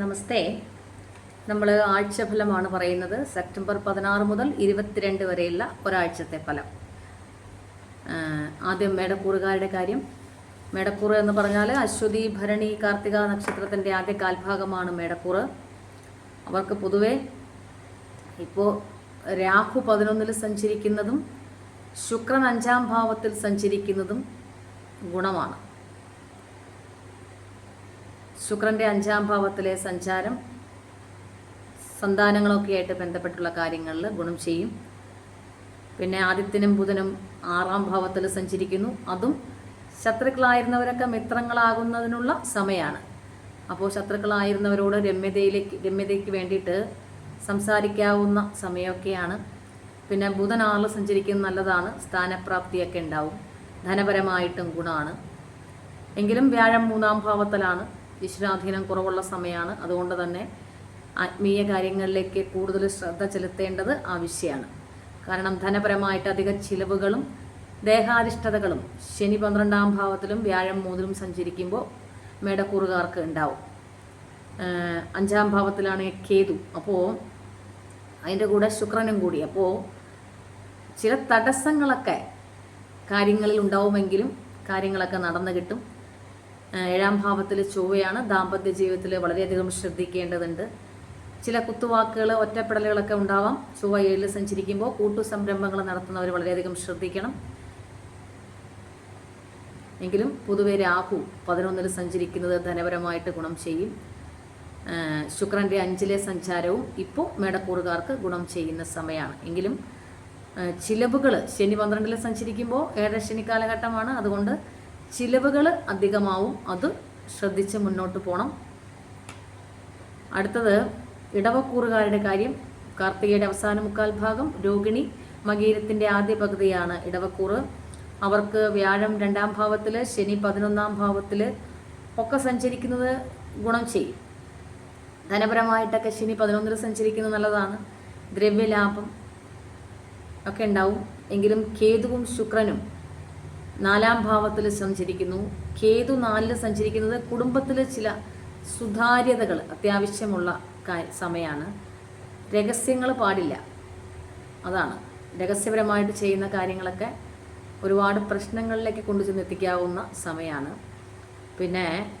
നമസ്തേ. നമ്മൾ ആഴ്ചഫലമാണ് പറയുന്നത് സെപ്റ്റംബർ പതിനാറ് മുതൽ ഇരുപത്തിരണ്ട് വരെയുള്ള ഒരാഴ്ചത്തെ ഫലം. ആദ്യം മേടക്കൂറുകാരുടെ കാര്യം. മേടക്കൂറ് എന്ന് പറഞ്ഞാൽ അശ്വതി ഭരണി കാർത്തിക നക്ഷത്രത്തിന്റെ ആദ്യ കാൽഭാഗമാണ് മേടക്കൂറ്. അവർക്ക് പൊതുവെ ഇപ്പോൾ രാഹു പതിനൊന്നിൽ സഞ്ചരിക്കുന്നതും ശുക്രൻ അഞ്ചാം ഭാവത്തിൽ സഞ്ചരിക്കുന്നതും ഗുണമാണ്. ശുക്രന്റെ അഞ്ചാം ഭാവത്തിലെ സഞ്ചാരം സന്താനങ്ങളൊക്കെ ആയിട്ട് ബന്ധപ്പെട്ടുള്ള കാര്യങ്ങളിൽ ഗുണം ചെയ്യും. പിന്നെ ആദിത്യനും ബുധനും ആറാം ഭാവത്തിൽ സഞ്ചരിക്കുന്നു. അതും ശത്രുക്കളായിരുന്നവരൊക്കെ മിത്രങ്ങളാകുന്നതിനുള്ള സമയമാണ് അപ്പോൾ ശത്രുക്കളായിരുന്നവരോട് രമ്യതയിലേക്ക് രമ്യതയ്ക്ക് വേണ്ടിയിട്ട് സംസാരിക്കാവുന്ന സമയമൊക്കെയാണ്. പിന്നെ ബുധൻ ആറിൽ സഞ്ചരിക്കുന്നത് നല്ലതാണ്. സ്ഥാനപ്രാപ്തിയൊക്കെ ഉണ്ടാവും. ധനപരമായിട്ടും ഗുണമാണ്. എങ്കിലും വ്യാഴം മൂന്നാം ഭാവത്തിലാണ്. ഈശ്വരാധീനം കുറവുള്ള സമയമാണ്. അതുകൊണ്ട് തന്നെ ആത്മീയ കാര്യങ്ങളിലേക്ക് കൂടുതൽ ശ്രദ്ധ ചെലുത്തേണ്ടത് ആവശ്യമാണ്. കാരണം ധനപരമായിട്ട് അധിക ചിലവുകളും ദേഹാരിഷ്ടതകളും ശനി പന്ത്രണ്ടാം ഭാവത്തിലും വ്യാഴം മൂന്നിലും സഞ്ചരിക്കുമ്പോൾ മേടക്കൂറുകാർക്ക് ഉണ്ടാവും. അഞ്ചാം ഭാവത്തിലാണ് കേതു. അപ്പോൾ അതിന്റെ കൂടെ ശുക്രനും കൂടി. അപ്പോൾ ചില തടസ്സങ്ങളൊക്കെ കാര്യങ്ങളിൽ ഉണ്ടാവുമെങ്കിലും കാര്യങ്ങളൊക്കെ നടന്നു കിട്ടും. ഏഴാം ഭാവത്തിൽ ചൊവ്വയാണ് ദാമ്പത്യ ജീവിതത്തിൽ വളരെയധികം ശ്രദ്ധിക്കേണ്ടതുണ്ട്. ചില കുത്തുവാക്കുകൾ ഒറ്റപ്പെടലുകളൊക്കെ ഉണ്ടാവാം. ചൊവ്വ ഏഴിൽ സഞ്ചരിക്കുമ്പോൾ കൂട്ടു സംരംഭങ്ങൾ നടത്തുന്നവർ വളരെയധികം ശ്രദ്ധിക്കണം. എങ്കിലും പൊതുവെ രാഹു പതിനൊന്നിൽ സഞ്ചരിക്കുന്നത് ധനപരമായിട്ട് ഗുണം ചെയ്യും. ശുക്രന്റെ അഞ്ചിലെ സഞ്ചാരവും ഇപ്പോൾ മേടക്കൂറുകാർക്ക് ഗുണം ചെയ്യുന്ന സമയമാണ്. എങ്കിലും ചിലവുകൾ ശനി പന്ത്രണ്ടിൽ സഞ്ചരിക്കുമ്പോൾ ഏഴര ശനി കാലഘട്ടമാണ്. അതുകൊണ്ട് ചിലവുകൾ അധികമാവും. അത് ശ്രദ്ധിച്ച് മുന്നോട്ട് പോകണം അടുത്തത് ഇടവക്കൂറുകാരുടെ കാര്യം. കാർത്തികയുടെ അവസാന മുക്കാൽ ഭാഗം രോഹിണി മകീരത്തിന്റെ ആദ്യ പകുതിയാണ് ഇടവക്കൂറ്. അവർക്ക് വ്യാഴം രണ്ടാം ഭാവത്തിൽ ശനി പതിനൊന്നാം ഭാവത്തിൽ ഒക്കെ സഞ്ചരിക്കുന്നത് ഗുണം ചെയ്യും. ധനപരമായിട്ടൊക്കെ ശനി പതിനൊന്നിൽ സഞ്ചരിക്കുന്നത് നല്ലതാണ്. ദ്രവ്യലാഭം ഒക്കെ ഉണ്ടാവും. എങ്കിലും കേതുവും ശുക്രനും നാലാം ഭാവത്തിൽ സഞ്ചരിക്കുന്നു. കേതു നാലിൽ സഞ്ചരിക്കുന്നത് കുടുംബത്തിലെ ചില സുതാര്യതകൾ അത്യാവശ്യമുള്ള സമയമാണ് രഹസ്യങ്ങൾ പാടില്ല. അതാണ്. രഹസ്യപരമായിട്ട് ചെയ്യുന്ന കാര്യങ്ങളൊക്കെ ഒരുപാട് പ്രശ്നങ്ങളിലേക്ക് കൊണ്ടുചെന്ന് എത്തിക്കാവുന്ന സമയമാണ് പിന്നെ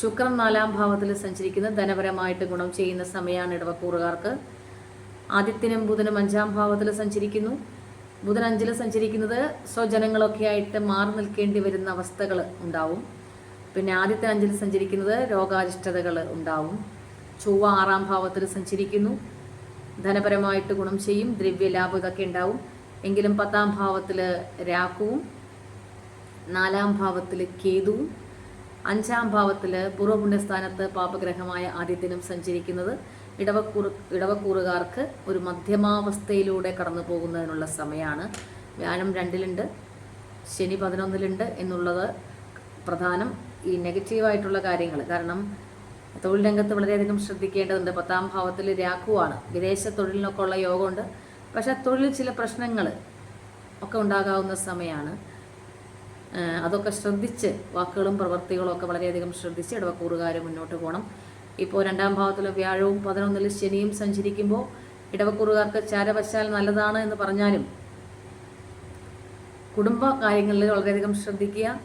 ശുക്രൻ നാലാം ഭാവത്തിൽ സഞ്ചരിക്കുന്ന ധനപരമായിട്ട് ഗുണം ചെയ്യുന്ന സമയമാണ് ഇടവക്കൂറുകാർക്ക്. ആദിത്യനും ബുധനും അഞ്ചാം ഭാവത്തിൽ സഞ്ചരിക്കുന്നു. ബുധൻ അഞ്ചിൽ സഞ്ചരിക്കുന്നത് സ്വജനങ്ങളൊക്കെ ആയിട്ട് മാറി നിൽക്കേണ്ടി വരുന്ന അവസ്ഥകൾ ഉണ്ടാവും. പിന്നെ ആദ്യത്തെ അഞ്ചിൽ സഞ്ചരിക്കുന്നത് രോഗാരിഷ്ടതകൾ ഉണ്ടാവും. ചൊവ്വ ആറാം ഭാവത്തിൽ സഞ്ചരിക്കുന്നു. ധനപരമായിട്ട് ഗുണം ചെയ്യും ദ്രവ്യലാഭം ഇതൊക്കെ ഉണ്ടാവും. എങ്കിലും പത്താം ഭാവത്തിൽ രാഹുവും നാലാം ഭാവത്തിൽ കേതുവും അഞ്ചാം ഭാവത്തിൽ പൂർവപുണ്യസ്ഥാനത്ത് പാപഗ്രഹമായ ആദിത്യനും സഞ്ചരിക്കുന്നത് ഇടവക്കൂറ് ഇടവക്കൂറുകാർക്ക് ഒരു മധ്യമാവസ്ഥയിലൂടെ കടന്നു പോകുന്നതിനുള്ള സമയമാണ് വ്യാഴം രണ്ടിലുണ്ട് ശനി പതിനൊന്നിലുണ്ട് എന്നുള്ളത് പ്രധാനം ഈ നെഗറ്റീവായിട്ടുള്ള കാര്യങ്ങൾ കാരണം തൊഴിൽ രംഗത്ത് വളരെയധികം ശ്രദ്ധിക്കേണ്ടതുണ്ട്. പത്താം ഭാവത്തിൽ രാഘുവാണ് വിദേശ തൊഴിലിനൊക്കെ ഉള്ള യോഗമുണ്ട്. പക്ഷേ തൊഴിൽ ചില പ്രശ്നങ്ങൾ ഒക്കെ ഉണ്ടാകാവുന്ന സമയമാണ് അതൊക്കെ ശ്രദ്ധിച്ച് വാക്കുകളും പ്രവൃത്തികളും ഒക്കെ വളരെയധികം ശ്രദ്ധിച്ച് ഇടവക്കൂറുകാർ മുന്നോട്ട് പോകണം. ഇപ്പോൾ രണ്ടാം ഭാവത്തിൽ വ്യാഴവും പതിനൊന്നിൽ ശനിയും സഞ്ചരിക്കുമ്പോൾ ഇടവക്കൂറുകാർക്ക് ചാരവശാൽ നല്ലതാണ് എന്ന് പറഞ്ഞാലും കുടുംബ കാര്യങ്ങളിൽ വളരെയധികം ശ്രദ്ധിക്കുക.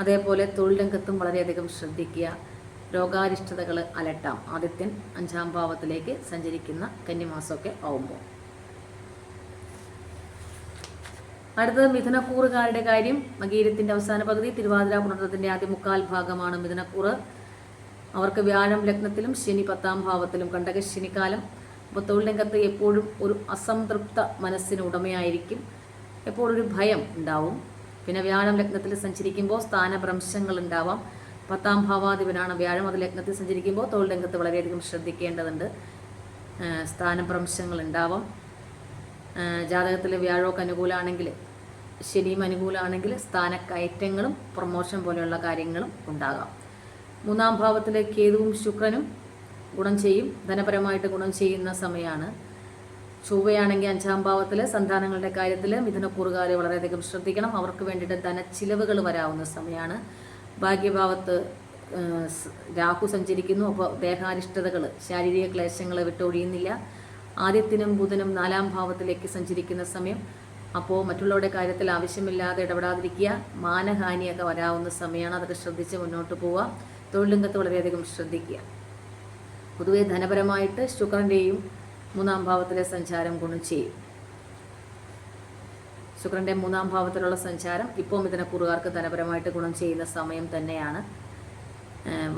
അതേപോലെ തൊഴിൽ രംഗത്തും വളരെയധികം ശ്രദ്ധിക്കുക. രോഗാരിഷ്ടതകൾ അലട്ടാം. ആദിത്യൻ അഞ്ചാം ഭാവത്തിലേക്ക് സഞ്ചരിക്കുന്ന കന്നിമാസമൊക്കെ ആവുമ്പോൾ. അടുത്തത് മിഥുനക്കൂറുകാരുടെ കാര്യം. മകീരത്തിന്റെ അവസാന പകുതി തിരുവാതിര പുണർത്തത്തിന്റെ ആദ്യ മുക്കാൽ ഭാഗമാണ് മിഥുനക്കൂറ്. അവർക്ക് വ്യാഴം ലഗ്നത്തിലും ശനി പത്താം ഭാവത്തിലും കണ്ടക ശനിക്കാലം അപ്പോൾ തൊഴിൽ രംഗത്ത് എപ്പോഴും ഒരു അസംതൃപ്ത മനസ്സിന് ഉടമയായിരിക്കും. എപ്പോഴും ഒരു ഭയം ഉണ്ടാവും. പിന്നെ വ്യാഴം ലഗ്നത്തിൽ സഞ്ചരിക്കുമ്പോൾ സ്ഥാനഭ്രംശങ്ങൾ ഉണ്ടാവാം. പത്താം ഭാവാധിപനാണ് വ്യാഴം. അത് ലഗ്നത്തിൽ സഞ്ചരിക്കുമ്പോൾ തൊഴിൽ രംഗത്ത് വളരെയധികം ശ്രദ്ധിക്കേണ്ടതുണ്ട്. സ്ഥാനഭ്രംശങ്ങൾ ഉണ്ടാവാം. ജാതകത്തിൽ വ്യാഴമൊക്കെ അനുകൂലമാണെങ്കിൽ ശനിയും അനുകൂലമാണെങ്കിൽ സ്ഥാനക്കയറ്റങ്ങളും പ്രൊമോഷൻ പോലെയുള്ള കാര്യങ്ങളും ഉണ്ടാകാം. മൂന്നാം ഭാവത്തിലെ കേതുവും ശുക്രനും ഗുണം ചെയ്യും. ധനപരമായിട്ട് ഗുണം ചെയ്യുന്ന സമയമാണ് ചൊവ്വയാണെങ്കിൽ അഞ്ചാം ഭാവത്തിൽ സന്താനങ്ങളുടെ കാര്യത്തിൽ മിഥുനക്കൂറുകാർ വളരെയധികം ശ്രദ്ധിക്കണം. അവർക്ക് വേണ്ടിയിട്ട് ധനച്ചിലവുകൾ വരാവുന്ന സമയമാണ് ഭാഗ്യഭാവത്ത് രാഹു സഞ്ചരിക്കുന്നു. അപ്പോൾ ദേഹാരിഷ്ടതകൾ ശാരീരിക ക്ലേശങ്ങൾ വിട്ടൊഴിയുന്നില്ല. ആദ്യത്തിനും ബുധനും നാലാം ഭാവത്തിലേക്ക് സഞ്ചരിക്കുന്ന സമയം അപ്പോൾ മറ്റുള്ളവരുടെ കാര്യത്തിൽ ആവശ്യമില്ലാതെ ഇടപെടാതിരിക്കുക. മാനഹാനിയൊക്കെ വരാവുന്ന സമയമാണ് അതൊക്കെ ശ്രദ്ധിച്ച് മുന്നോട്ട് പോവുക. തൊഴിൽ രംഗത്ത് വളരെയധികം ശ്രദ്ധിക്കുക. പൊതുവെ ധനപരമായിട്ട് ശുക്രന്റെയും മൂന്നാം ഭാവത്തിലെ സഞ്ചാരം ഗുണം ചെയ്യും. ശുക്രന്റെ മൂന്നാം ഭാവത്തിലുള്ള സഞ്ചാരം ഇപ്പോൾ മിഥുനക്കൂറുകാർക്ക് ധനപരമായിട്ട് ഗുണം ചെയ്യുന്ന സമയം തന്നെയാണ്.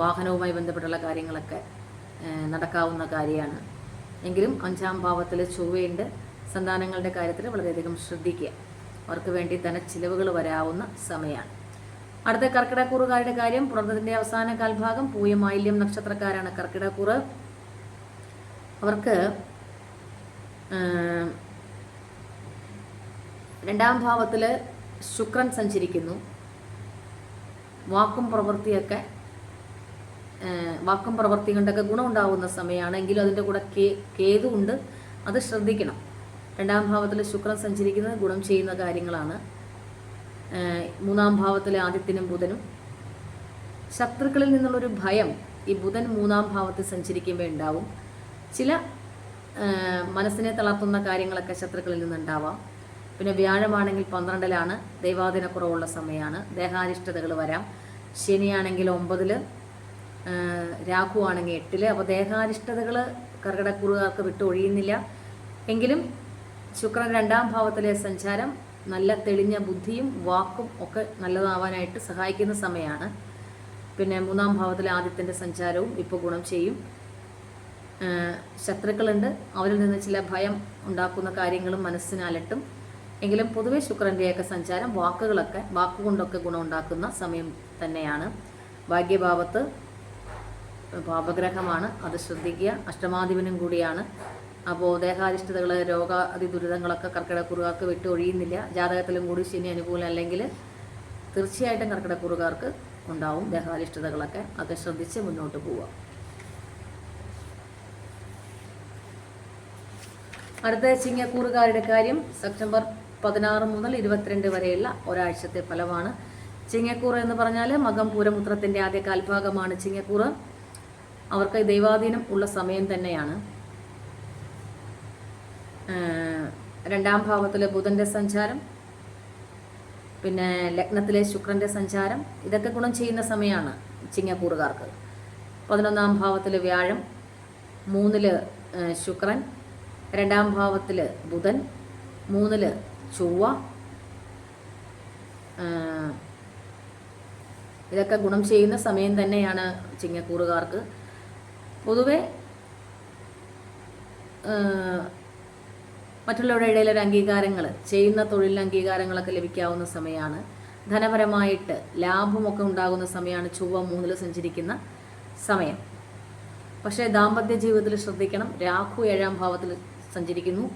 വാഹനവുമായി ബന്ധപ്പെട്ടുള്ള കാര്യങ്ങളൊക്കെ നടക്കാവുന്ന കാര്യമാണ്. എങ്കിലും അഞ്ചാം ഭാവത്തിൽ ചൊവ്വയുണ്ട്. സന്താനങ്ങളുടെ കാര്യത്തിൽ വളരെയധികം ശ്രദ്ധിക്കുക. അവർക്ക് വേണ്ടി തന്നെ ചിലവുകൾ വരാവുന്ന സമയമാണ്. അടുത്ത കർക്കിടക്കൂറുകാരുടെ കാര്യം പുറത്തതിന്റെ അവസാന കാൽഭാഗം പൂയമാല്യം നക്ഷത്രക്കാരാണ് കർക്കിടക്കൂറ് അവർക്ക് രണ്ടാം ഭാവത്തിൽ ശുക്രൻ സഞ്ചരിക്കുന്നു. വാക്കും പ്രവൃത്തിയൊക്കെ വാക്കും പ്രവൃത്തി കൊണ്ടൊക്കെ ഗുണമുണ്ടാവുന്ന സമയമാണ്. എങ്കിലും അതിന്റെ കൂടെ കേ കേതു ഉണ്ട്. അത് ശ്രദ്ധിക്കണം. രണ്ടാം ഭാവത്തിൽ ശുക്രൻ സഞ്ചരിക്കുന്നത് ഗുണം ചെയ്യുന്ന കാര്യങ്ങളാണ്. മൂന്നാം ഭാവത്തിലെ ആദിത്യനും ബുധനും. ശത്രുക്കളിൽ നിന്നുള്ളൊരു ഭയം ഈ ബുധൻ മൂന്നാം ഭാവത്തിൽ സഞ്ചരിക്കുമ്പോൾ ഉണ്ടാവും. ചില മനസ്സിനെ തളർത്തുന്ന കാര്യങ്ങളൊക്കെ ശത്രുക്കളിൽ നിന്നുണ്ടാവാം. പിന്നെ വ്യാഴമാണെങ്കിൽ പന്ത്രണ്ടിലാണ് കുറവുള്ള സമയമാണ് ദേഹാരിഷ്ടതകൾ വരാം. ശനിയാണെങ്കിൽ ഒമ്പതിൽ രാഹു ആണെങ്കിൽ എട്ടിൽ അപ്പോൾ ദേഹാരിഷ്ടതകൾ കർക്കിടക്കുറുകാർക്ക് വിട്ടൊഴിയുന്നില്ല. എങ്കിലും ശുക്രൻ രണ്ടാം ഭാവത്തിലെ സഞ്ചാരം നല്ല തെളിഞ്ഞ ബുദ്ധിയും വാക്കും ഒക്കെ നല്ലതാവാനായിട്ട് സഹായിക്കുന്ന സമയമാണ് പിന്നെ മൂന്നാം ഭാവത്തിലെ ആദിത്യന്റെ സഞ്ചാരവും ഇപ്പോൾ ഗുണം ചെയ്യും. ശത്രുക്കളുണ്ട്. അവരിൽ നിന്ന് ചില ഭയം ഉണ്ടാക്കുന്ന കാര്യങ്ങളും മനസ്സിനാലട്ടും എങ്കിലും പൊതുവേ ശുക്രന്റെയൊക്കെ സഞ്ചാരം വാക്കുകളൊക്കെ വാക്കുകൊണ്ടൊക്കെ ഗുണമുണ്ടാക്കുന്ന സമയം തന്നെയാണ്. ഭാഗ്യഭാവത്ത് പാപഗ്രഹമാണ്. അത് ശ്രദ്ധിക്കുക. അഷ്ടമാധിപനും കൂടിയാണ്. അപ്പോൾ ദേഹാധിഷ്ഠിതകൾ രോഗ ദുരിതങ്ങളൊക്കെ കർക്കിടക്കുറുകാർക്ക് വിട്ടൊഴിയുന്നില്ല. ജാതകത്തിലും കൂടി ശനി അനുകൂലം അല്ലെങ്കിൽ തീർച്ചയായിട്ടും കർക്കിടക്കുറുകാർക്ക് ഉണ്ടാവും ദേഹാധിഷ്ഠിതകളൊക്കെ. അതൊക്കെ ശ്രദ്ധിച്ച് മുന്നോട്ട് പോവുക. അടുത്ത ചിങ്ങക്കൂറുകാരുടെ കാര്യം സെപ്റ്റംബർ പതിനാറ് മുതൽ ഇരുപത്തിരണ്ട് വരെയുള്ള ഒരാഴ്ചത്തെ ഫലമാണ്. ചിങ്ങക്കൂറ് എന്ന് പറഞ്ഞാൽ മകം പൂരമുത്രത്തിന്റെ ആദ്യ കാൽഭാഗമാണ് ചിങ്ങക്കൂറ്. അവർക്ക് ദൈവാധീനം ഉള്ള സമയം തന്നെയാണ്. രണ്ടാം ഭാവത്തിൽ ബുധന്റെ സഞ്ചാരം പിന്നെ ലഗ്നത്തിലെ ശുക്രന്റെ സഞ്ചാരം ഇതൊക്കെ ഗുണം ചെയ്യുന്ന സമയമാണ് ചിങ്ങക്കൂറുകാർക്ക്. പതിനൊന്നാം ഭാവത്തിൽ വ്യാഴം മൂന്നിൽ ശുക്രൻ രണ്ടാം ഭാവത്തിൽ ബുധൻ മൂന്നിൽ ചൊവ്വ ഇതൊക്കെ ഗുണം ചെയ്യുന്ന സമയം തന്നെയാണ് ചിങ്ങക്കൂറുകാർക്ക്. പൊതുവെ മറ്റുള്ളവരുടെ ഇടയിൽ ഒരു അംഗീകാരങ്ങൾ ചെയ്യുന്ന തൊഴിലിൽ അംഗീകാരങ്ങളൊക്കെ ലഭിക്കാവുന്ന സമയമാണ് ധനപരമായിട്ട് ലാഭമൊക്കെ ഉണ്ടാകുന്ന സമയമാണ് ചൊവ്വ മൂന്നിൽ സഞ്ചരിക്കുന്ന സമയം. പക്ഷേ ദാമ്പത്യ ജീവിതത്തിൽ ശ്രദ്ധിക്കണം. രാഹു ഏഴാം ഭാവത്തിൽ സഞ്ചരിക്കുന്നു.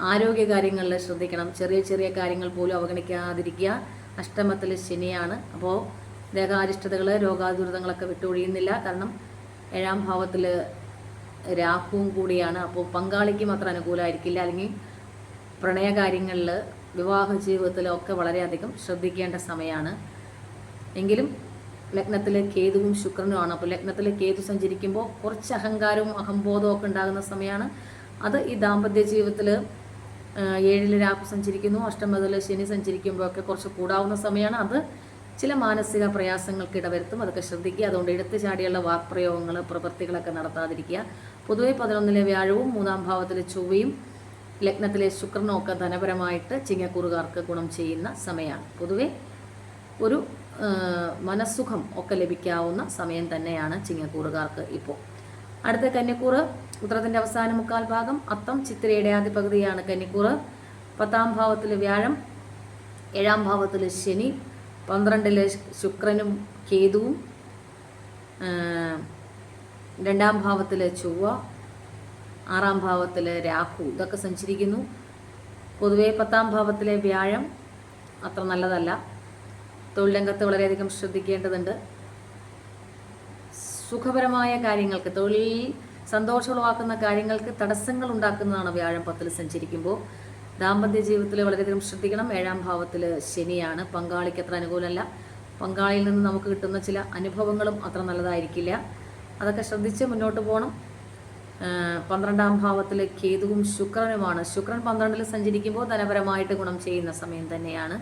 ആരോഗ്യ കാര്യങ്ങളിൽ ശ്രദ്ധിക്കണം. ചെറിയ ചെറിയ കാര്യങ്ങൾ പോലും അവഗണിക്കാതിരിക്കുക. അഷ്ടമത്തിൽ ശനിയാണ്. അപ്പോൾ ദേഹാരിഷ്ടതകൾ രോഗാതുരിതങ്ങളൊക്കെ വിട്ടൊഴിയുന്നില്ല. കാരണം ഏഴാം ഭാവത്തിൽ രാഹുവും കൂടിയാണ്. അപ്പോൾ പങ്കാളിക്ക് മാത്രം അനുകൂലമായിരിക്കില്ല. അല്ലെങ്കിൽ പ്രണയകാര്യങ്ങളിൽ വിവാഹ ജീവിതത്തിലൊക്കെ വളരെയധികം ശ്രദ്ധിക്കേണ്ട സമയമാണ്. എങ്കിലും ലഗ്നത്തിലെ കേതുവും ശുക്രനുമാണ് അപ്പോൾ ലഗ്നത്തിലെ കേതു സഞ്ചരിക്കുമ്പോൾ കുറച്ച് അഹങ്കാരവും അഹംബോധവും ഒക്കെ ഉണ്ടാകുന്ന സമയമാണ്. അത് ഈ ദാമ്പത്യ ജീവിതത്തിൽ ഏഴിൽ രാഹു സഞ്ചരിക്കുന്നു അഷ്ടമതിൽ ശനി സഞ്ചരിക്കുമ്പോഴൊക്കെ കുറച്ച് കൂടാവുന്ന സമയമാണ്. അത് ചില മാനസിക പ്രയാസങ്ങൾക്ക് ഇടവരുത്തും. അതൊക്കെ ശ്രദ്ധിക്കുക. അതുകൊണ്ട് എടുത്തു ചാടിയുള്ള വാക്പ്രയോഗങ്ങൾ പ്രവൃത്തികളൊക്കെ നടത്താതിരിക്കുക. പൊതുവെ പതിനൊന്നിലെ വ്യാഴവും മൂന്നാം ഭാവത്തിലെ ചൊവ്വയും ലഗ്നത്തിലെ ശുക്രനും ഒക്കെ ധനപരമായിട്ട് ചിങ്ങക്കൂറുകാർക്ക് ഗുണം ചെയ്യുന്ന സമയമാണ്. പൊതുവെ ഒരു മനസ്സുഖം ഒക്കെ ലഭിക്കാവുന്ന സമയം തന്നെയാണ് ചിങ്ങക്കൂറുകാർക്ക് ഇപ്പോൾ. അടുത്ത കന്നിക്കൂറ് ഉത്തരത്തിന്റെ അവസാന മുക്കാൽ ഭാഗം. അത്തം ചിത്രയുടെ ആദ്യ പകുതിയാണ് കന്നിക്കൂറ്. പത്താം ഭാവത്തിൽ വ്യാഴം ഏഴാം ഭാവത്തിൽ ശനി പന്ത്രണ്ടിലെ ശുക്രനും കേതുവും രണ്ടാം ഭാവത്തിൽ ചൊവ്വ ആറാം ഭാവത്തിൽ രാഹു ഇതൊക്കെ സഞ്ചരിക്കുന്നു. പൊതുവേ പത്താം ഭാവത്തിലെ വ്യാഴം അത്ര നല്ലതല്ല. തൊഴിൽ രംഗത്ത് വളരെയധികം ശ്രദ്ധിക്കേണ്ടതുണ്ട്. സുഖപരമായ കാര്യങ്ങൾക്ക് തൊഴിൽ സന്തോഷമുളവാക്കുന്ന കാര്യങ്ങൾക്ക് തടസ്സങ്ങൾ ഉണ്ടാക്കുന്നതാണ് വ്യാഴം പത്തിൽ സഞ്ചരിക്കുമ്പോൾ. ദാമ്പത്യ ജീവിതത്തിൽ വളരെയധികം ശ്രദ്ധിക്കണം. ഏഴാം ഭാവത്തിൽ ശനിയാണ്. പങ്കാളിക്ക് അത്ര അനുകൂലമല്ല. പങ്കാളിയിൽ നിന്ന് നമുക്ക് കിട്ടുന്ന ചില അനുഭവങ്ങളും അത്ര നല്ലതായിരിക്കില്ല. അതൊക്കെ ശ്രദ്ധിച്ച് മുന്നോട്ട് പോകണം പന്ത്രണ്ടാം ഭാവത്തിൽ കേതുവും ശുക്രനുമാണ്. ശുക്രൻ പന്ത്രണ്ടിൽ സഞ്ചരിക്കുമ്പോൾ ധനപരമായിട്ട് ഗുണം ചെയ്യുന്ന സമയം തന്നെയാണ്.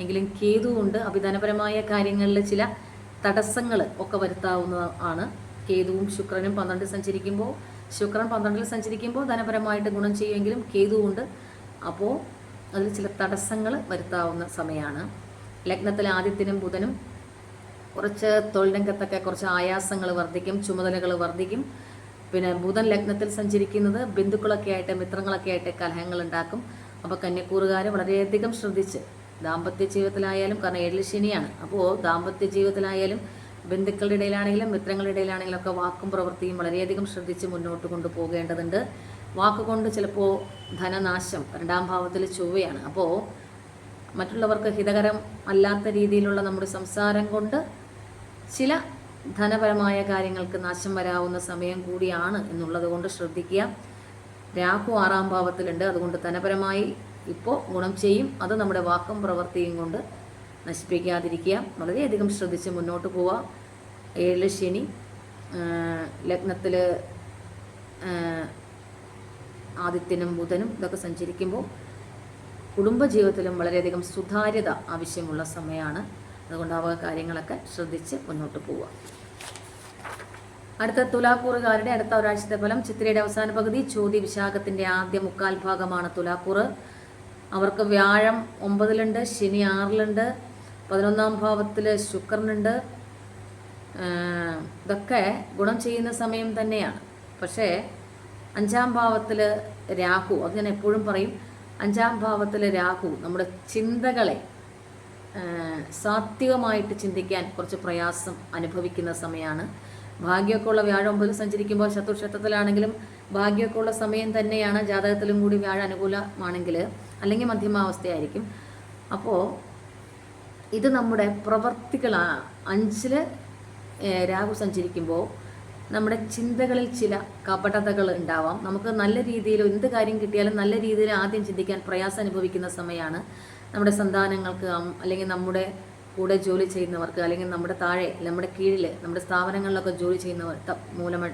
എങ്കിലും കേതു ഉണ്ട്. അഭിധനപരമായ കാര്യങ്ങളിൽ ചില തടസ്സങ്ങൾ ഒക്കെ വരുത്താവുന്ന ആണ്. കേതുവും ശുക്രനും പന്ത്രണ്ടിൽ സഞ്ചരിക്കുമ്പോൾ ശുക്രൻ പന്ത്രണ്ടിൽ സഞ്ചരിക്കുമ്പോൾ ധനപരമായിട്ട് ഗുണം ചെയ്യുമെങ്കിലും കേതു ഉണ്ട് അപ്പോൾ അതിൽ ചില തടസ്സങ്ങൾ വരുത്താവുന്ന സമയമാണ് ലഗ്നത്തിൽ ആദിത്യനും ബുധനും കുറച്ച് തൊഴിൽ രംഗത്തൊക്കെ കുറച്ച് ആയാസങ്ങൾ വർദ്ധിക്കും ചുമതലകൾ വർദ്ധിക്കും. പിന്നെ ബുധൻ ലഗ്നത്തിൽ സഞ്ചരിക്കുന്നത് ബന്ധുക്കളൊക്കെ ആയിട്ട് മിത്രങ്ങളൊക്കെ ആയിട്ട് കലഹങ്ങൾ ഉണ്ടാക്കും. അപ്പോൾ കന്യക്കൂറുകാർ വളരെയധികം ശ്രദ്ധിച്ച് ദാമ്പത്യ ജീവിതത്തിലായാലും കാരണം ഏഴിൽ ശനിയാണ്. അപ്പോൾ ദാമ്പത്യ ജീവിതത്തിലായാലും ബന്ധുക്കളുടെ ഇടയിലാണെങ്കിലും മിത്രങ്ങളുടെ ഇടയിലാണെങ്കിലും ഒക്കെ വാക്കും പ്രവൃത്തിയും വളരെയധികം ശ്രദ്ധിച്ച് മുന്നോട്ട് കൊണ്ടുപോകേണ്ടതുണ്ട്. വാക്കുകൊണ്ട് ചിലപ്പോൾ ധനനാശം രണ്ടാം ഭാവത്തിൽ ചൊവ്വയാണ്. അപ്പോൾ മറ്റുള്ളവർക്ക് ഹിതകരം അല്ലാത്ത രീതിയിലുള്ള നമ്മുടെ സംസാരം കൊണ്ട് ചില ധനപരമായ കാര്യങ്ങൾക്ക് നാശം വരാവുന്ന സമയം കൂടിയാണ് എന്നുള്ളത് കൊണ്ട് ശ്രദ്ധിക്കുക. രാഹു ആറാം ഭാവത്തിലുണ്ട്. അതുകൊണ്ട് ധനപരമായി ഇപ്പോൾ ഗുണം ചെയ്യും. അത് നമ്മുടെ വാക്കും പ്രവൃത്തിയും കൊണ്ട് നശിപ്പിക്കാതിരിക്കുക. വളരെയധികം ശ്രദ്ധിച്ച് മുന്നോട്ട് പോവുക ഏഴ് ശനി ലഗ്നത്തിൽ ആദിത്യനും ബുധനും ഇതൊക്കെ സഞ്ചരിക്കുമ്പോൾ കുടുംബജീവിതത്തിലും വളരെയധികം സുതാര്യത ആവശ്യമുള്ള സമയമാണ്. അതുകൊണ്ട് ആ കാര്യങ്ങളൊക്കെ ശ്രദ്ധിച്ച് മുന്നോട്ട് പോവുക. അടുത്ത തുലാക്കൂറുകാരുടെ അടുത്ത ഒരാഴ്ചത്തെ ഫലം ചിത്രയുടെ അവസാന പകുതി ചോതി വിശാഖത്തിന്റെ ആദ്യ മുക്കാൽ ഭാഗമാണ് തുലാക്കൂറ്. അവർക്ക് വ്യാഴം ഒമ്പതിലുണ്ട് ശനി ആറിലുണ്ട് പതിനൊന്നാം ഭാവത്തിൽ ശുക്രനുണ്ട്. ഇതൊക്കെ ഗുണം ചെയ്യുന്ന സമയം തന്നെയാണ്. പക്ഷേ അഞ്ചാം ഭാവത്തിൽ രാഹു അത് ഞാൻ എപ്പോഴും പറയും അഞ്ചാം ഭാവത്തിൽ രാഹു നമ്മുടെ ചിന്തകളെ സാത്വികമായിട്ട് ചിന്തിക്കാൻ കുറച്ച് പ്രയാസം അനുഭവിക്കുന്ന സമയമാണ് ഭാഗ്യമൊക്കെ ഉള്ള വ്യാഴം ഒമ്പതിൽ സഞ്ചരിക്കുമ്പോൾ ശത്രുക്ഷേത്രത്തിലാണെങ്കിലും ഭാഗ്യമൊക്കെ ഉള്ള സമയം തന്നെയാണ് ജാതകത്തിലും കൂടി വ്യാഴ അനുകൂലമാണെങ്കിൽ അല്ലെങ്കിൽ മധ്യമാവസ്ഥയായിരിക്കും. അപ്പോൾ ഇത് നമ്മുടെ പ്രവർത്തികളാണ് അഞ്ചിൽ രാഹു സഞ്ചരിക്കുമ്പോൾ നമ്മുടെ ചിന്തകളിൽ ചില കപടതകൾ ഉണ്ടാവാം. നമുക്ക് നല്ല രീതിയിൽ എന്ത് കാര്യം കിട്ടിയാലും നല്ല രീതിയിൽ ആദ്യം ചിന്തിക്കാൻ പ്രയാസം അനുഭവിക്കുന്ന സമയമാണ് നമ്മുടെ സന്താനങ്ങൾക്ക് അല്ലെങ്കിൽ നമ്മുടെ കൂടെ ജോലി ചെയ്യുന്നവർക്ക് അല്ലെങ്കിൽ നമ്മുടെ താഴെ നമ്മുടെ കീഴിൽ നമ്മുടെ സ്ഥാപനങ്ങളിലൊക്കെ ജോലി ചെയ്യുന്നവർ മൂലം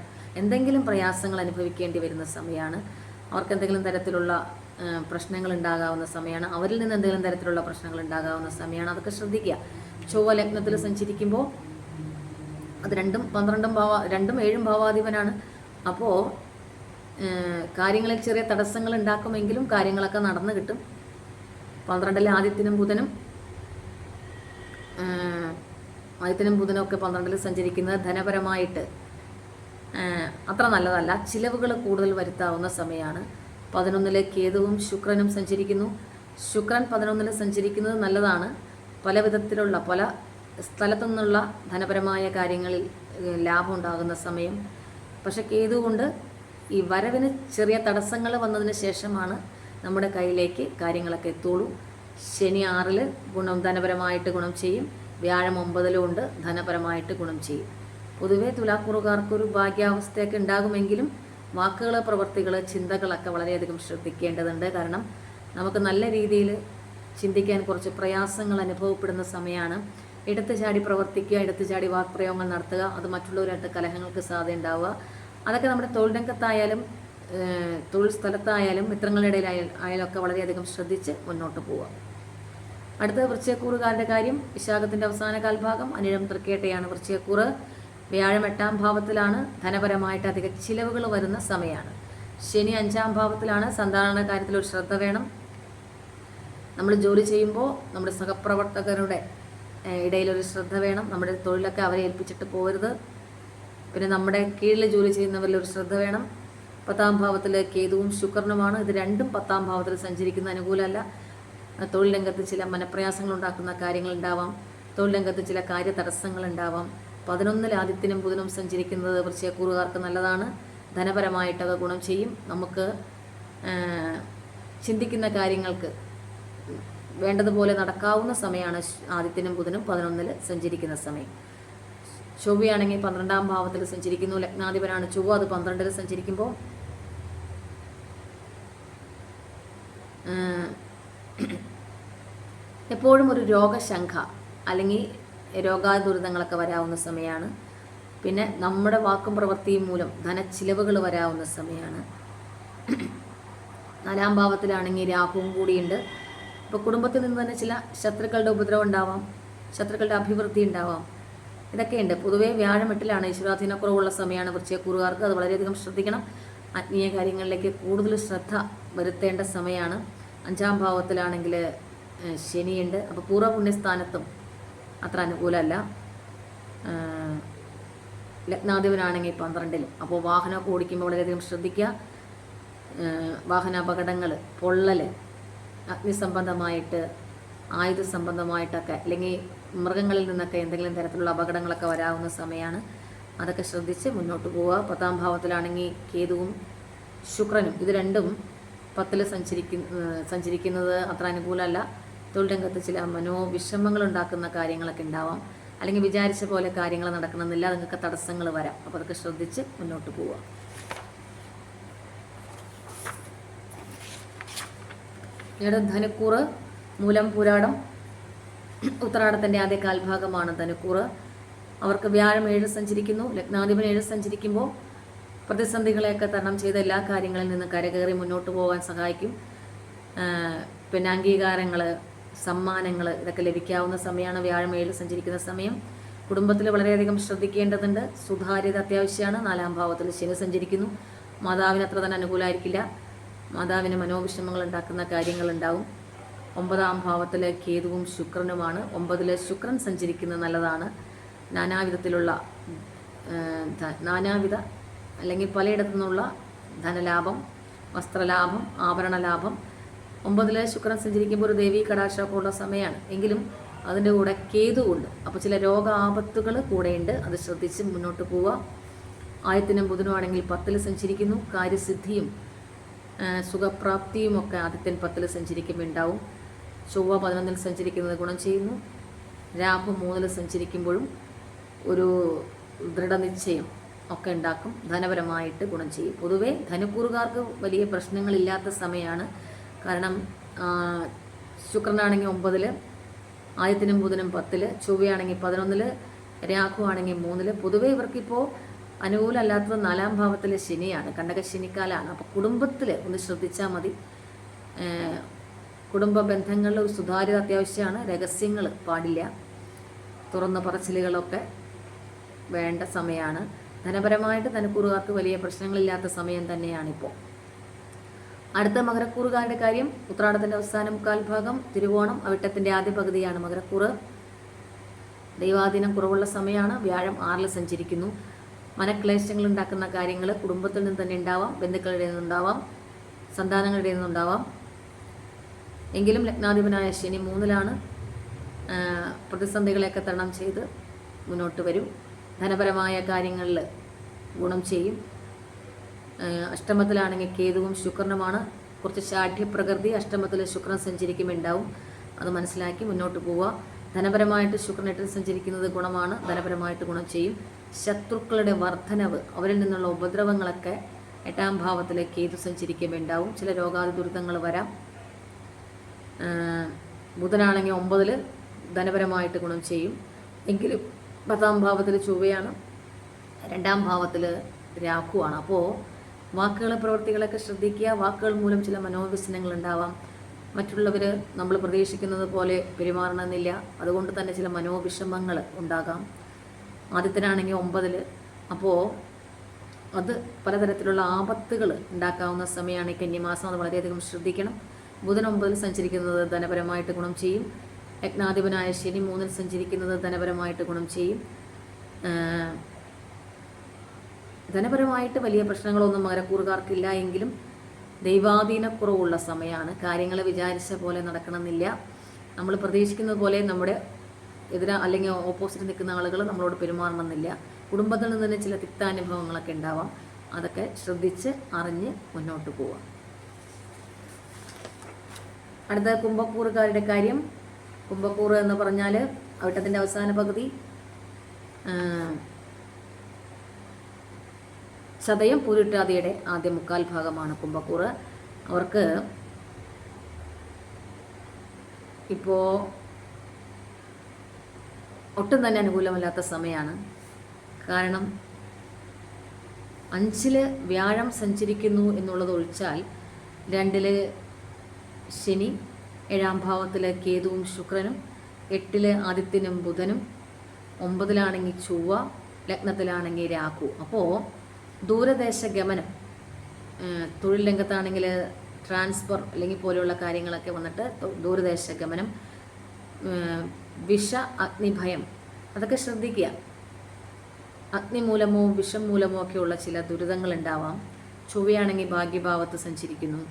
എന്തെങ്കിലും പ്രയാസങ്ങൾ അനുഭവിക്കേണ്ടി വരുന്ന സമയമാണ് അവർക്ക് എന്തെങ്കിലും തരത്തിലുള്ള പ്രശ്നങ്ങൾ ഉണ്ടാകാവുന്ന സമയമാണ് അവരിൽ നിന്ന് എന്തെങ്കിലും തരത്തിലുള്ള പ്രശ്നങ്ങൾ ഉണ്ടാകാവുന്ന സമയമാണ് അതൊക്കെ ശ്രദ്ധിക്കുക. ചൊവ്വ ലഗ്നത്തിൽ സഞ്ചരിക്കുമ്പോൾ അത് രണ്ടും പന്ത്രണ്ടും ഭാവ രണ്ടും ഏഴും ഭാവാധിപനാണ്. അപ്പോൾ കാര്യങ്ങളിൽ ചെറിയ തടസ്സങ്ങൾ ഉണ്ടാക്കുമെങ്കിലും കാര്യങ്ങളൊക്കെ നടന്നു കിട്ടും. പന്ത്രണ്ടിലെ ആദിത്യനും ബുധനും ആദിത്യനും ബുധനും ഒക്കെ പന്ത്രണ്ടിൽ സഞ്ചരിക്കുന്നത് ധനപരമായിട്ട് അത്ര നല്ലതല്ല. ചിലവുകൾ കൂടുതൽ വരുത്താവുന്ന സമയമാണ് പതിനൊന്നിലെ കേതുവും ശുക്രനും സഞ്ചരിക്കുന്നു. ശുക്രൻ പതിനൊന്നിൽ സഞ്ചരിക്കുന്നത് നല്ലതാണ്. പല വിധത്തിലുള്ള പല സ്ഥലത്തു നിന്നുള്ള ധനപരമായ കാര്യങ്ങളിൽ ലാഭം ഉണ്ടാകുന്ന സമയം. പക്ഷെ കേതുകൊണ്ട് ഈ വരവിന് ചെറിയ തടസ്സങ്ങൾ വന്നതിന് ശേഷമാണ് നമ്മുടെ കയ്യിലേക്ക് കാര്യങ്ങളൊക്കെ എത്തുള്ളൂ. ശനി ആറിൽ ഗുണം ധനപരമായിട്ട് ഗുണം ചെയ്യും. വ്യാഴം ഒമ്പതിലും ഉണ്ട് ധനപരമായിട്ട് ഗുണം ചെയ്യും. പൊതുവേ തുലാക്കുറുകാർക്കൊരു ഭാഗ്യാവസ്ഥയൊക്കെ ഉണ്ടാകുമെങ്കിലും വാക്കുകൾ പ്രവർത്തികൾ ചിന്തകളൊക്കെ വളരെയധികം ശ്രദ്ധിക്കേണ്ടതുണ്ട്. കാരണം നമുക്ക് നല്ല രീതിയിൽ ചിന്തിക്കാൻ കുറച്ച് പ്രയാസങ്ങൾ അനുഭവപ്പെടുന്ന സമയമാണ്. എടുത്തു ചാടി പ്രവർത്തിക്കുക ഇടത്ത് ചാടി വാക്പ്രയോഗങ്ങൾ നടത്തുക അത് മറ്റുള്ളവരായിട്ട് കലഹങ്ങൾക്ക് സാധ്യത ഉണ്ടാവുക. അതൊക്കെ നമ്മുടെ തൊഴിൽ രംഗത്തായാലും തൊഴിൽ സ്ഥലത്തായാലും മിത്രങ്ങളുടെ ഇടയിലായാലും ആയാലൊക്കെ വളരെയധികം ശ്രദ്ധിച്ച് മുന്നോട്ട് പോവുക. അടുത്ത വൃശ്ചയക്കൂറുകാരുടെ കാര്യം വിശാഖത്തിന്റെ അവസാന കാൽഭാഗം അനിഴം തൃക്കേട്ടയാണ് വൃശ്ചയക്കൂറ് വ്യാഴം എട്ടാം ഭാവത്തിലാണ് ധനപരമായിട്ട് അധിക ചിലവുകൾ വരുന്ന സമയമാണ് ശനി അഞ്ചാം ഭാവത്തിലാണ് സന്താന കാര്യത്തിൽ ഒരു ശ്രദ്ധ വേണം. നമ്മൾ ജോലി ചെയ്യുമ്പോൾ നമ്മുടെ സഹപ്രവർത്തകരുടെ ഇടയിലൊരു ശ്രദ്ധ വേണം. നമ്മുടെ തൊഴിലൊക്കെ അവരെ ഏൽപ്പിച്ചിട്ട് പോകരുത് പിന്നെ നമ്മുടെ കീഴിൽ ജോലി ചെയ്യുന്നവരിൽ ഒരു ശ്രദ്ധ വേണം. പത്താം ഭാവത്തിൽ കേതുവും ശുക്രനുമാണ്. ഇത് രണ്ടും പത്താം ഭാവത്തിൽ സഞ്ചരിക്കുന്ന അനുകൂലമല്ല. തൊഴിലംഗത്ത് ചില മനപ്രയാസങ്ങൾ ഉണ്ടാക്കുന്ന കാര്യങ്ങൾ ഉണ്ടാവാം. തൊഴിൽ രംഗത്ത് ചില കാര്യ തടസ്സങ്ങൾ ഉണ്ടാവാം. പതിനൊന്നിൽ ആദ്യത്തിനും ബുധനും സഞ്ചരിക്കുന്നത് വൃശ്ചയക്കൂറുകാർക്ക് നല്ലതാണ്. ധനപരമായിട്ടൊക്കെ ഗുണം ചെയ്യും. നമുക്ക് ചിന്തിക്കുന്ന കാര്യങ്ങൾക്ക് വേണ്ടതുപോലെ നടക്കാവുന്ന സമയമാണ് ആദിത്യനും ബുധനും പതിനൊന്നിൽ സഞ്ചരിക്കുന്ന സമയം. ചൊവ്വയാണെങ്കിൽ പന്ത്രണ്ടാം ഭാവത്തിൽ സഞ്ചരിക്കുന്നു. ലഗ്നാധിപനാണ് ചൊവ്വ. അത് പന്ത്രണ്ടിൽ സഞ്ചരിക്കുമ്പോൾ എപ്പോഴും ഒരു രോഗശങ്ക അല്ലെങ്കിൽ രോഗാദുരിതങ്ങളൊക്കെ വരാവുന്ന സമയമാണ്. പിന്നെ നമ്മുടെ വാക്കും പ്രവൃത്തിയും മൂലം ധനച്ചിലവുകൾ വരാവുന്ന സമയമാണ്. നാലാം ഭാവത്തിലാണെങ്കിൽ രാഹുവും കൂടിയുണ്ട്. ഇപ്പോൾ കുടുംബത്തിൽ നിന്ന് തന്നെ ചില ശത്രുക്കളുടെ ഉപദ്രവം ഉണ്ടാവാം ശത്രുക്കളുടെ അഭിവൃദ്ധി ഉണ്ടാവാം. ഇതൊക്കെയുണ്ട്. പൊതുവേ വ്യാഴം എട്ടിലാണ് ഈശ്വരാധീനക്കുറവുള്ള സമയമാണ് വൃശ്ചയക്കൂറുകാർക്ക് അത് വളരെയധികം ശ്രദ്ധിക്കണം. ആത്മീയ കാര്യങ്ങളിലേക്ക് കൂടുതൽ ശ്രദ്ധ വരുത്തേണ്ട സമയമാണ്. അഞ്ചാം ഭാവത്തിലാണെങ്കിൽ ശനിയുണ്ട്. അപ്പോൾ പൂർവപുണ്യസ്ഥാനത്തും അത്ര അനുകൂലമല്ല. ലഗ്നാധിപനാണെങ്കിൽ പന്ത്രണ്ടിലും അപ്പോൾ വാഹനമൊക്കെ ഓടിക്കുമ്പോൾ വളരെയധികം ശ്രദ്ധിക്കുക. വാഹന വാഹനാപകടങ്ങൾ പൊള്ളൽ അഗ്നിസംബന്ധമായിട്ട് ആയുധ സംബന്ധമായിട്ടൊക്കെ അല്ലെങ്കിൽ മൃഗങ്ങളിൽ നിന്നൊക്കെ എന്തെങ്കിലും തരത്തിലുള്ള അപകടങ്ങളൊക്കെ വരാവുന്ന സമയമാണ്. അതൊക്കെ ശ്രദ്ധിച്ച് മുന്നോട്ട് പോവുക. പത്താം ഭാവത്തിലാണെങ്കിൽ കേതുവും ശുക്രനും ഇത് രണ്ടും പത്തിൽ സഞ്ചരിക്കുന്ന സഞ്ചരിക്കുന്നത് അത്ര അനുകൂലമല്ല. തൊഴിൽ രംഗത്ത് ചില മനോവിഷമങ്ങൾ ഉണ്ടാക്കുന്ന കാര്യങ്ങളൊക്കെ ഉണ്ടാവാം. അല്ലെങ്കിൽ വിചാരിച്ച പോലെ കാര്യങ്ങൾ നടക്കണമെന്നില്ല. അതിനൊക്കെ തടസ്സങ്ങൾ വരാം. അപ്പോൾ അതൊക്കെ ശ്രദ്ധിച്ച് മുന്നോട്ട് പോവുക. ഞങ്ങളുടെ ധനുക്കൂറ് മൂലം പുരാടം ഉത്രാടത്തിന്റെ ആദ്യ കാൽഭാഗമാണ് ധനുക്കൂറ്. അവർക്ക് വ്യാഴം ഏഴ് സഞ്ചരിക്കുന്നു ലഗ്നാധിപൻ ഏഴ് സഞ്ചരിക്കുമ്പോൾ പ്രതിസന്ധികളെയൊക്കെ തരണം ചെയ്ത എല്ലാ കാര്യങ്ങളിൽ നിന്ന് കരകയറി മുന്നോട്ട് പോകാൻ സഹായിക്കും. പിന്നെ അംഗീകാരങ്ങൾ സമ്മാനങ്ങൾ ഇതൊക്കെ ലഭിക്കാവുന്ന സമയമാണ് വ്യാഴം ഏഴ് സഞ്ചരിക്കുന്ന സമയം. കുടുംബത്തിൽ വളരെയധികം ശ്രദ്ധിക്കേണ്ടതുണ്ട്. സുതാര്യത അത്യാവശ്യമാണ്. നാലാം ഭാവത്തിൽ ശനി സഞ്ചരിക്കുന്നു. മാതാവിന് അത്ര തന്നെ അനുകൂലമായിരിക്കില്ല മാതാവിന് മനോവിഷമങ്ങൾ ഉണ്ടാക്കുന്ന കാര്യങ്ങൾ ഉണ്ടാവും. ഒമ്പതാം ഭാവത്തിൽ കേതുവും ശുക്രനുമാണ്. ഒമ്പതിലെ ശുക്രൻ സഞ്ചരിക്കുന്നത് നല്ലതാണ്. നാനാവിധത്തിലുള്ള നാനാവിധ അല്ലെങ്കിൽ പലയിടത്തു നിന്നുള്ള ധനലാഭം വസ്ത്രലാഭം ആഭരണലാഭം. ഒമ്പതിൽ ശുക്രൻ സഞ്ചരിക്കുമ്പോൾ ഒരു ദേവീ കടാക്ഷമൊക്കെ ഉള്ള സമയമാണ്. എങ്കിലും അതിന്റെ കൂടെ കേതുവുണ്ട് അപ്പോൾ ചില രോഗ ആപത്തുകൾ കൂടെയുണ്ട്. അത് ശ്രദ്ധിച്ച് മുന്നോട്ട് പോവുക. ആയത്തിനും ബുധനുമാണെങ്കിൽ പത്തിൽ സഞ്ചരിക്കുന്നു. കാര്യസിദ്ധിയും ആ, സുഖപ്രാപ്തിയും ഒക്കെ ആദിത്യൻ പത്തിൽ സഞ്ചരിക്കുമ്പോൾ ഉണ്ടാവും ചൊവ്വ പതിനൊന്നിൽ സഞ്ചരിക്കുന്നത് ഗുണം ചെയ്യുന്നു. രാഹു മൂന്നിൽ സഞ്ചരിക്കുമ്പോഴും ഒരു ദൃഢനിശ്ചയം ഒക്കെ ഉണ്ടാക്കും. ധനപരമായിട്ട് ഗുണം ചെയ്യും. പൊതുവേ ധനുക്കൂറുകാർക്ക് വലിയ പ്രശ്നങ്ങളില്ലാത്ത സമയമാണ്. കാരണം ശുക്രനാണെങ്കിൽ ഒമ്പതിൽ ആദ്യത്തിനും ബുധനും പത്തിൽ ചൊവ്വയാണെങ്കിൽ പതിനൊന്നിൽ രാഹു ആണെങ്കിൽ മൂന്നിൽ പൊതുവേ ഇവർക്കിപ്പോൾ അനുകൂലമല്ലാത്തത് നാലാം ഭാവത്തിലെ ശനിയാണ് കണ്ടക ശനിക്കാലാണ് അപ്പോൾ കുടുംബത്തിൽ ഒന്ന് ശ്രദ്ധിച്ചാൽ മതി. കുടുംബ ബന്ധങ്ങളിൽ ഒരു സുതാര്യത അത്യാവശ്യമാണ്. രഹസ്യങ്ങൾ പാടില്ല. തുറന്ന പറച്ചിലുകളൊക്കെ വേണ്ട സമയമാണ് ധനപരമായിട്ട് ധനക്കൂറുകാർക്ക് വലിയ പ്രശ്നങ്ങളില്ലാത്ത സമയം തന്നെയാണിപ്പോൾ അടുത്ത മകരക്കൂറുകാരുടെ കാര്യം ഉത്രാടത്തിന്റെ അവസാന മുക്കാൽ ഭാഗം തിരുവോണം അവിട്ടത്തിന്റെ ആദ്യ പകുതിയാണ് മകരക്കൂറ്. ദൈവാധീനം കുറവുള്ള സമയമാണ് വ്യാഴം ആറിൽ സഞ്ചരിക്കുന്നു. മനക്ലേശങ്ങൾ ഉണ്ടാക്കുന്ന കാര്യങ്ങൾ കുടുംബത്തിൽ നിന്ന് തന്നെ ഉണ്ടാവാം ബന്ധുക്കളുടെ നിന്നുണ്ടാവാം സന്താനങ്ങളുടെ നിന്നുണ്ടാവാം. എങ്കിലും ലഗ്നാധിപനായ ശനി മൂന്നിലാണ് പ്രതിസന്ധികളെയൊക്കെ തരണം ചെയ്ത് മുന്നോട്ട് വരും. ധനപരമായ കാര്യങ്ങളിൽ ഗുണം ചെയ്യും. അഷ്ടമത്തിലാണെങ്കിൽ കേതുവും ശുക്രനുമാണ്. കുറച്ച് ശാഠ്യപ്രകൃതി അഷ്ടമത്തിൽ ശുക്രൻ സഞ്ചരിക്കുമുണ്ടാവും അത് മനസ്സിലാക്കി മുന്നോട്ട് പോവുക. ധനപരമായിട്ട് ശുക്രൻ എട്ടിൽ സഞ്ചരിക്കുന്നത് ഗുണമാണ്. ധനപരമായിട്ട് ഗുണം ചെയ്യും. ശത്രുക്കളുടെ വർധനവ് അവരിൽ നിന്നുള്ള ഉപദ്രവങ്ങളൊക്കെ എട്ടാം ഭാവത്തിൽ കേതു സഞ്ചരിക്കുമുണ്ടാവും ചില രോഗാതി ദുരിതങ്ങൾ വരാം. ബുധനാണെങ്കിൽ ഒമ്പതിൽ ധനപരമായിട്ട് ഗുണം ചെയ്യും. എങ്കിലും പത്താം ഭാവത്തിൽ ചൊവ്വയാണ് രണ്ടാം ഭാവത്തിൽ രാഹുവാണ്. അപ്പോൾ വാക്കുകളെ പ്രവൃത്തികളൊക്കെ ശ്രദ്ധിക്കുക. വാക്കുകൾ മൂലം ചില മനോവ്യസനങ്ങൾ ഉണ്ടാവാം. മറ്റുള്ളവർ നമ്മൾ പ്രതീക്ഷിക്കുന്നത് പോലെ പെരുമാറണമെന്നില്ല. അതുകൊണ്ട് തന്നെ ചില മനോവിഷമങ്ങൾ ഉണ്ടാകാം. ആദ്യത്തിനാണെങ്കിൽ ഒമ്പതിൽ അപ്പോൾ അത് പലതരത്തിലുള്ള ആപത്തുകൾ ഉണ്ടാക്കാവുന്ന സമയമാണ് ഈ കന്യമാസം. അത് വളരെയധികം ശ്രദ്ധിക്കണം. ബുധൻ ഒമ്പതിൽ സഞ്ചരിക്കുന്നത് ധനപരമായിട്ട് ഗുണം ചെയ്യും. യജ്ഞാധിപനായ ശനി മൂന്നിൽ സഞ്ചരിക്കുന്നത് ധനപരമായിട്ട് ഗുണം ചെയ്യും. ധനപരമായിട്ട് വലിയ പ്രശ്നങ്ങളൊന്നും മകരക്കൂറുകാർക്കില്ല എങ്കിലും ദൈവാധീനക്കുറവുള്ള സമയമാണ് കാര്യങ്ങൾ വിചാരിച്ച പോലെ നടക്കണമെന്നില്ല. നമ്മൾ പ്രതീക്ഷിക്കുന്നത് പോലെ നമ്മുടെ എതിര അല്ലെങ്കിൽ ഓപ്പോസിറ്റ് നിൽക്കുന്ന ആളുകൾ നമ്മളോട് പെരുമാറണമെന്നില്ല. കുടുംബത്തിൽ നിന്ന് തന്നെ ചില തിക്താനുഭവങ്ങളൊക്കെ ഉണ്ടാവാം. അതൊക്കെ ശ്രദ്ധിച്ച് അറിഞ്ഞ് മുന്നോട്ട് പോവാം അടുത്ത കുംഭക്കൂറുകാരുടെ കാര്യം. കുംഭക്കൂറ് എന്ന് പറഞ്ഞാൽ അവിട്ടത്തിന്റെ അവസാന പകുതി ചതയം പൂരിട്ടാതിയുടെ ആദ്യ മുക്കാൽ ഭാഗമാണ് കുംഭക്കൂറ്. അവർക്ക് ഇപ്പോൾ ഒട്ടും തന്നെ അനുകൂലമല്ലാത്ത സമയമാണ് കാരണം അഞ്ചിൽ വ്യാഴം സഞ്ചരിക്കുന്നു എന്നുള്ളത് ഒഴിച്ചാൽ രണ്ടിൽ ശനി ഏഴാം ഭാവത്തിലെ കേതുവും ശുക്രനും എട്ടിൽ ആദിത്യനും ബുധനും ഒമ്പതിലാണെങ്കിൽ ചൊവ്വ ലഗ്നത്തിലാണെങ്കിൽ രാഹു. അപ്പോൾ ദൂരദേശ ഗമനം തൊഴിൽ രംഗത്താണെങ്കിൽ ട്രാൻസ്ഫർ അല്ലെങ്കിൽ പോലെയുള്ള കാര്യങ്ങളൊക്കെ വന്നിട്ട് ദൂരദേശ ഗമനം വിഷ അഗ്നിഭയം അതൊക്കെ ശ്രദ്ധിക്കുക. അഗ്നി മൂലമോ വിഷം മൂലമോ ഒക്കെയുള്ള ചില ദുരിതങ്ങൾ ഉണ്ടാവാം. ചൊവ്വയാണെങ്കിൽ ഭാഗ്യഭാവത്ത് സഞ്ചരിക്കുന്നു.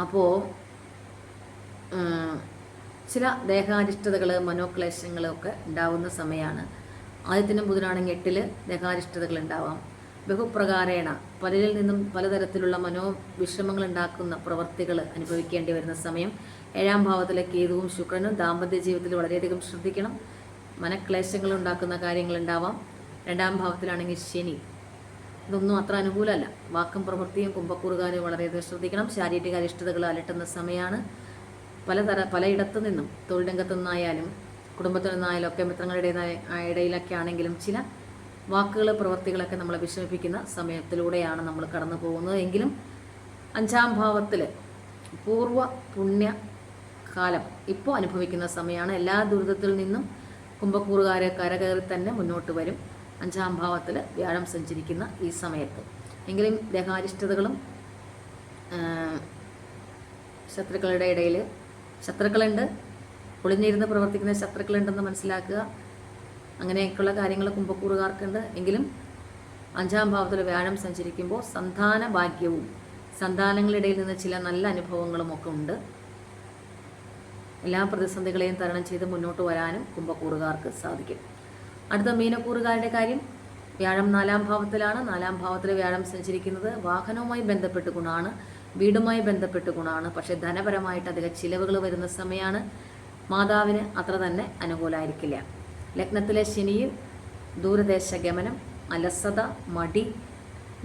അപ്പോൾ ചില ദേഹാരിഷ്ടതകൾ മനോക്ലേശങ്ങളൊക്കെ ഉണ്ടാവുന്ന സമയമാണ് ആദ്യത്തിനും ബുധനാണെങ്കിൽ എട്ടിൽ ദേഹാരിഷ്ടതകൾ ഉണ്ടാവാം. ബഹുപ്രകാരേണ പലരിൽ നിന്നും പലതരത്തിലുള്ള മനോവിഷമങ്ങൾ ഉണ്ടാക്കുന്ന പ്രവർത്തികൾ അനുഭവിക്കേണ്ടി വരുന്ന സമയം. ഏഴാം ഭാവത്തിലെ കേതുവും ശുക്രനും ദാമ്പത്യ ജീവിതത്തിൽ വളരെയധികം ശ്രദ്ധിക്കണം. മനക്ലേശങ്ങൾ ഉണ്ടാക്കുന്ന കാര്യങ്ങൾ ഉണ്ടാവാം രണ്ടാം ഭാവത്തിലാണെങ്കിൽ ശനി. ഇതൊന്നും അത്ര അനുകൂലമല്ല. വാക്കും പ്രവൃത്തിയും കുംഭക്കൂറുകാരും വളരെയധികം ശ്രദ്ധിക്കണം. ശാരീരിക അരിഷ്ടതകൾ അലട്ടുന്ന സമയമാണ്. പലതര പലയിടത്തു നിന്നും തൊഴിൽ രംഗത്തു നിന്നായാലും കുടുംബത്തിൽ നിന്നായാലും ഒക്കെ മിത്രങ്ങളുടെ ഇടയിലൊക്കെ ആണെങ്കിലും ചില വാക്കുകൾ പ്രവൃത്തികളൊക്കെ നമ്മളെ വിഷമിപ്പിക്കുന്ന സമയത്തിലൂടെയാണ് നമ്മൾ കടന്നു പോകുന്നത്. എങ്കിലും അഞ്ചാം ഭാവത്തിൽ പൂർവ പുണ്യ കാലം ഇപ്പോൾ അനുഭവിക്കുന്ന സമയമാണ്. എല്ലാ ദുരിതത്തിൽ നിന്നും കുംഭക്കൂറുകാരെ കരകയറി തന്നെ മുന്നോട്ട് വരും. അഞ്ചാം ഭാവത്തിൽ വ്യാഴം സഞ്ചരിക്കുന്ന ഈ സമയത്ത്. എങ്കിലും ദേഹാരിഷ്ടതകളും ശത്രുക്കളുടെ ഇടയിൽ ശത്രുക്കളുണ്ട്. ഒളിഞ്ഞിരുന്ന് പ്രവർത്തിക്കുന്ന ശത്രുക്കളുണ്ടെന്ന് മനസ്സിലാക്കുക. അങ്ങനെയൊക്കെയുള്ള കാര്യങ്ങൾ കുംഭക്കൂറുകാർക്കുണ്ട്. എങ്കിലും അഞ്ചാം ഭാവത്തിൽ വ്യാഴം സഞ്ചരിക്കുമ്പോൾ സന്താന ഭാഗ്യവും സന്താനങ്ങളിടയിൽ നിന്ന് ചില നല്ല അനുഭവങ്ങളും ഒക്കെ ഉണ്ട്. എല്ലാ പ്രതിസന്ധികളെയും തരണം ചെയ്ത് മുന്നോട്ട് വരാനും കുംഭക്കൂറുകാർക്ക് സാധിക്കും. അടുത്ത മീനക്കൂറുകാരുടെ കാര്യം വ്യാഴം നാലാം ഭാവത്തിലാണ്. നാലാം ഭാവത്തിൽ വ്യാഴം സഞ്ചരിക്കുന്നത് വാഹനവുമായി ബന്ധപ്പെട്ട് ഗുണമാണ് വീടുമായി ബന്ധപ്പെട്ട് ഗുണമാണ് പക്ഷേ ധനപരമായിട്ട് അധികം ചിലവുകൾ വരുന്ന സമയമാണ് മാതാവിന് അത്ര തന്നെ അനുകൂലമായിരിക്കില്ല ലഗ്നത്തിലെ ശനിയിൽ ദൂരദേശ ഗമനം അലസത മടി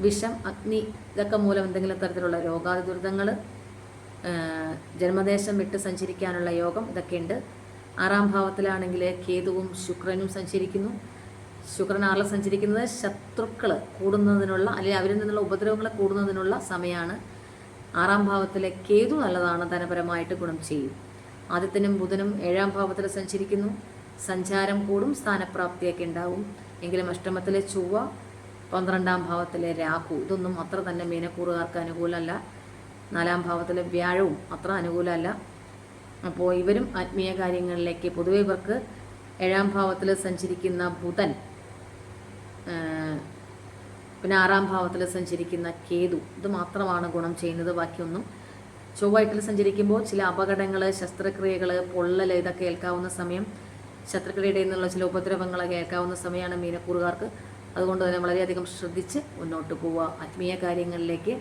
വിഷം അഗ്നി ഇതൊക്കെ മൂലം എന്തെങ്കിലും തരത്തിലുള്ള രോഗാതി ദുരിതങ്ങൾ ജന്മദേശം വിട്ട് സഞ്ചരിക്കാനുള്ള യോഗം ഇതൊക്കെയുണ്ട്. ആറാം ഭാവത്തിലാണെങ്കിൽ കേതുവും ശുക്രനും സഞ്ചരിക്കുന്നു. ശുക്രൻ ആറിൽ സഞ്ചരിക്കുന്നത് ശത്രുക്കൾ കൂടുന്നതിനുള്ള അല്ലെങ്കിൽ അവരിൽ നിന്നുള്ള ഉപദ്രവങ്ങൾ കൂടുന്നതിനുള്ള സമയമാണ് ആറാം ഭാവത്തിലെ കേതു നല്ലതാണ് ധനപരമായിട്ട് ഗുണം ചെയ്യും. ആദ്യത്തിനും ബുധനും ഏഴാം ഭാവത്തിൽ സഞ്ചരിക്കുന്നു. സഞ്ചാരം കൂടും സ്ഥാനപ്രാപ്തിയൊക്കെ ഉണ്ടാവും. എങ്കിലും അഷ്ടമത്തിലെ ചൊവ്വ പന്ത്രണ്ടാം ഭാവത്തിലെ രാഹു ഇതൊന്നും അത്ര തന്നെ മീനക്കൂറുകാർക്ക് അനുകൂലമല്ല. നാലാം ഭാവത്തിലെ വ്യാഴവും അത്ര അനുകൂലമല്ല. അപ്പോൾ ഇവരും ആത്മീയ കാര്യങ്ങളിലേക്ക് പൊതുവെ ഇവർക്ക് ഏഴാം ഭാവത്തിൽ സഞ്ചരിക്കുന്ന ബുധൻ പിന്നെ ആറാം ഭാവത്തിൽ സഞ്ചരിക്കുന്ന കേതു ഇത് മാത്രമാണ് ഗുണം ചെയ്യുന്നത് ബാക്കിയൊന്നും. ചൊവ്വായിട്ടിൽ സഞ്ചരിക്കുമ്പോൾ ചില അപകടങ്ങൾ ശസ്ത്രക്രിയകൾ പൊള്ളൽ ഇതൊക്കെ ഏൽക്കാവുന്ന സമയം ശത്രുക്കളുടെ നിന്നുള്ള ചില ഉപദ്രവങ്ങളൊക്കെ ഏൽക്കാവുന്ന സമയമാണ് മീനക്കൂറുകാർക്ക്. അതുകൊണ്ട് തന്നെ വളരെയധികം ശ്രദ്ധിച്ച് മുന്നോട്ട് പോവുക. ആത്മീയ കാര്യങ്ങളിലേക്ക്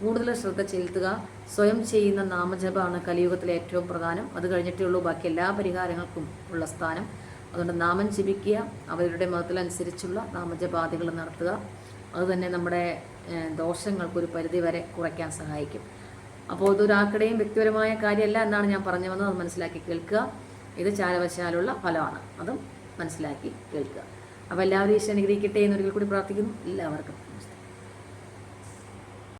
കൂടുതൽ ശ്രദ്ധ ചെലുത്തുക. സ്വയം ചെയ്യുന്ന നാമജപമാണ് കലിയുഗത്തിലെ ഏറ്റവും പ്രധാനം. അത് കഴിഞ്ഞിട്ടേ ഉള്ളൂ ബാക്കി എല്ലാ പരിഹാരങ്ങൾക്കും ഉള്ള സ്ഥാനം. അതുകൊണ്ട് നാമം ജപിക്കുക അവരുടെ മതത്തിലനുസരിച്ചുള്ള നാമജപാദികൾ നടത്തുക. അതുതന്നെ നമ്മുടെ ദോഷങ്ങൾക്കൊരു പരിധി വരെ കുറയ്ക്കാൻ സഹായിക്കും. അപ്പോൾ ഇതൊരാക്കടെയും വ്യക്തിപരമായ കാര്യമല്ല എന്നാണ് ഞാൻ പറഞ്ഞു വന്നത് അത് മനസ്സിലാക്കി കേൾക്കുക. ഇത് ചാരവശാലുള്ള ഫലമാണ്. അതും മനസ്സിലാക്കി കേൾക്കുക. അപ്പോൾ എല്ലാവരും ഈശ്വരനുഗ്രഹിക്കട്ടെ എന്നൊരിക്കൽ കൂടി പ്രാർത്ഥിക്കുന്നു. എല്ലാവർക്കും